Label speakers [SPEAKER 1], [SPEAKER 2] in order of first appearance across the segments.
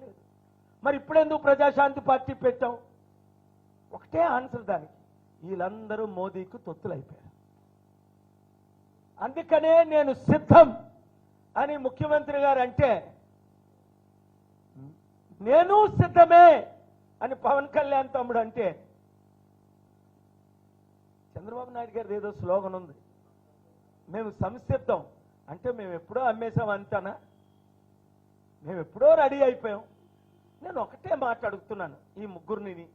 [SPEAKER 1] లేదు. మరి ఇప్పుడెందుకు ప్రజాశాంతి పార్టీ పెట్టాం? ఒకటే ఆన్సర్ దానికి. వీళ్ళందరూ మోదీకు తొత్తులైపోయారు. అందుకనే నేను సిద్ధం అని ముఖ్యమంత్రి గారు అంటే నేను సిద్ధమే అని పవన్ కళ్యాణ్ తమ్ముడు అంటే చంద్రబాబు నాయుడు గారి ఏదో స్లోగన్ ఉంది మేము సంసిద్ధం. అంటే మేము ఎప్పుడో అమ్మేసాం అంతనా? మేము ఎప్పుడో రెడీ అయిపోయాం. నేను ఒకటే మాట అడుగుతున్నాను ఈ ముగ్గురిని.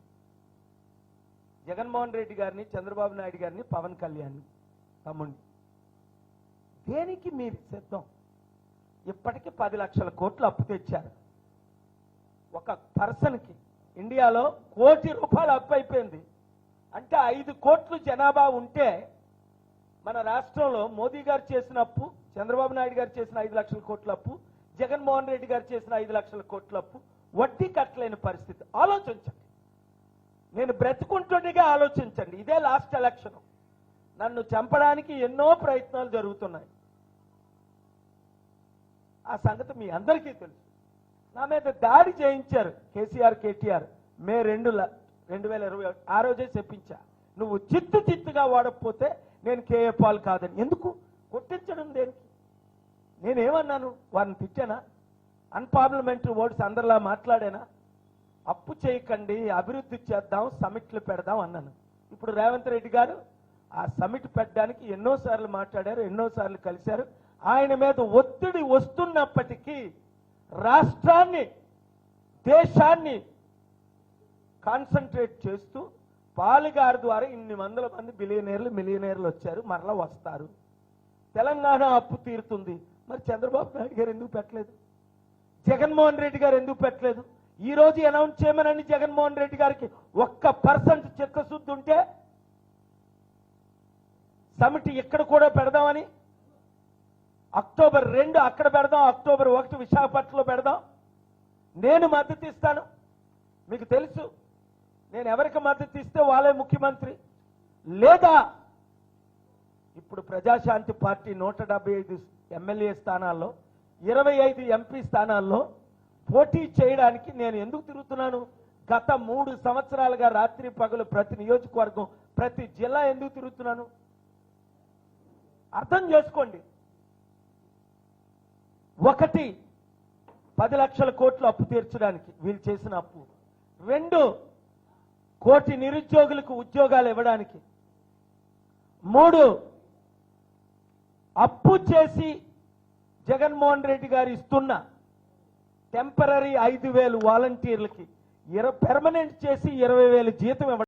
[SPEAKER 1] జగన్మోహన్ రెడ్డి గారిని చంద్రబాబు నాయుడు గారిని పవన్ కళ్యాణ్ తమ్ముడిని దేనికి మీరు సిద్ధం? ఇప్పటికి పది లక్షల కోట్లు అప్పు తెచ్చారు. ఒక పర్సన్కి ఇండియాలో కోటి రూపాయలు అప్పు అయిపోయింది. అంటే ఐదు కోట్లు జనాభా ఉంటే మన రాష్ట్రంలో మోదీ గారు చేసిన అప్పు చంద్రబాబు నాయుడు గారు చేసిన ఐదు లక్షల కోట్ల అప్పు జగన్మోహన్ రెడ్డి గారు చేసిన ఐదు లక్షల కోట్ల అప్పు వడ్డీ కట్టలేని పరిస్థితి. ఆలోచించండి. నేను బ్రతుకుంటుండగా ఆలోచించండి. ఇదే లాస్ట్ ఎలక్షన్. నన్ను చంపడానికి ఎన్నో ప్రయత్నాలు జరుగుతున్నాయి. ఆ సంగతి మీ అందరికీ తెలుసు. నా మీద దాడి చేయించారు కేసీఆర్ కేటీఆర్. మే రెండు రెండు వేల ఇరవై ఒకటి. ఆ రోజే చెప్పించా. నువ్వు చిత్తు చిత్తుగా వాడకపోతే నేను కేఏ పాల్ కాదని. ఎందుకు? కొట్టించడం దేనికి? నేనేమన్నాను? వారిని తిట్టానా? అన్పార్లమెంటరీ వర్డ్స్ అందరిలా మాట్లాడానా? అప్పు చేయకండి అభివృద్ధి చేద్దాం సమిట్లు పెడదాం అన్నాను. ఇప్పుడు రేవంత్ రెడ్డి గారు ఆ సమిట్ పెట్టడానికి ఎన్నోసార్లు మాట్లాడారు ఎన్నోసార్లు కలిశారు. ఆయన మీద ఒత్తిడి వస్తున్నప్పటికీ రాష్ట్రాన్ని దేశాన్ని కాన్సన్ట్రేట్ చేస్తూ పాలుగారు ద్వారా ఇన్ని వందల మంది బిలియనీర్లు మిలియనీర్లు వచ్చారు మరలా వస్తారు. తెలంగాణ అప్పు తీరుతుంది. మరి చంద్రబాబు నాయుడు గారు ఎందుకు పెట్టలేదు? జగన్మోహన్ రెడ్డి గారు ఎందుకు పెట్టలేదు? ఈ రోజు అనౌన్స్ చేయమనండి జగన్మోహన్ రెడ్డి గారికి. ఒక్క పర్సెంట్ చిత్తశుద్ధి ఉంటే సమిటి ఇక్కడ కూడా పెడదామని అక్టోబర్ రెండు అక్కడ పెడదాం అక్టోబర్ ఒకటి విశాఖపట్నంలో పెడదాం. నేను మద్దతు ఇస్తాను. మీకు తెలుసు నేను ఎవరికి మద్దతు ఇస్తే వాళ్ళే ముఖ్యమంత్రి. లేదా ఇప్పుడు ప్రజాశాంతి పార్టీ నూట డెబ్బై ఐదు ఎమ్మెల్యే స్థానాల్లో ఇరవై ఐదు ఎంపీ స్థానాల్లో పోటీ చేయడానికి నేను ఎందుకు తిరుగుతున్నాను? గత మూడు సంవత్సరాలుగా రాత్రి పగలు ప్రతి నియోజకవర్గం ప్రతి జిల్లా ఎందుకు తిరుగుతున్నాను? అర్థం చేసుకోండి. ఒకటి పది లక్షల కోట్లు అప్పు తీర్చడానికి వీళ్ళు చేసిన అప్పు. రెండు కోటి నిరుద్యోగులకు ఉద్యోగాలు ఇవ్వడానికి. మూడు అప్పు చేసి జగన్మోహన్ రెడ్డి గారు ఇస్తున్న టెంపరీ ఐదు వేలు వాలంటీర్లకి ఇర పెర్మనెంట్ చేసి ఇరవై వేలు జీతం ఇవ్వడం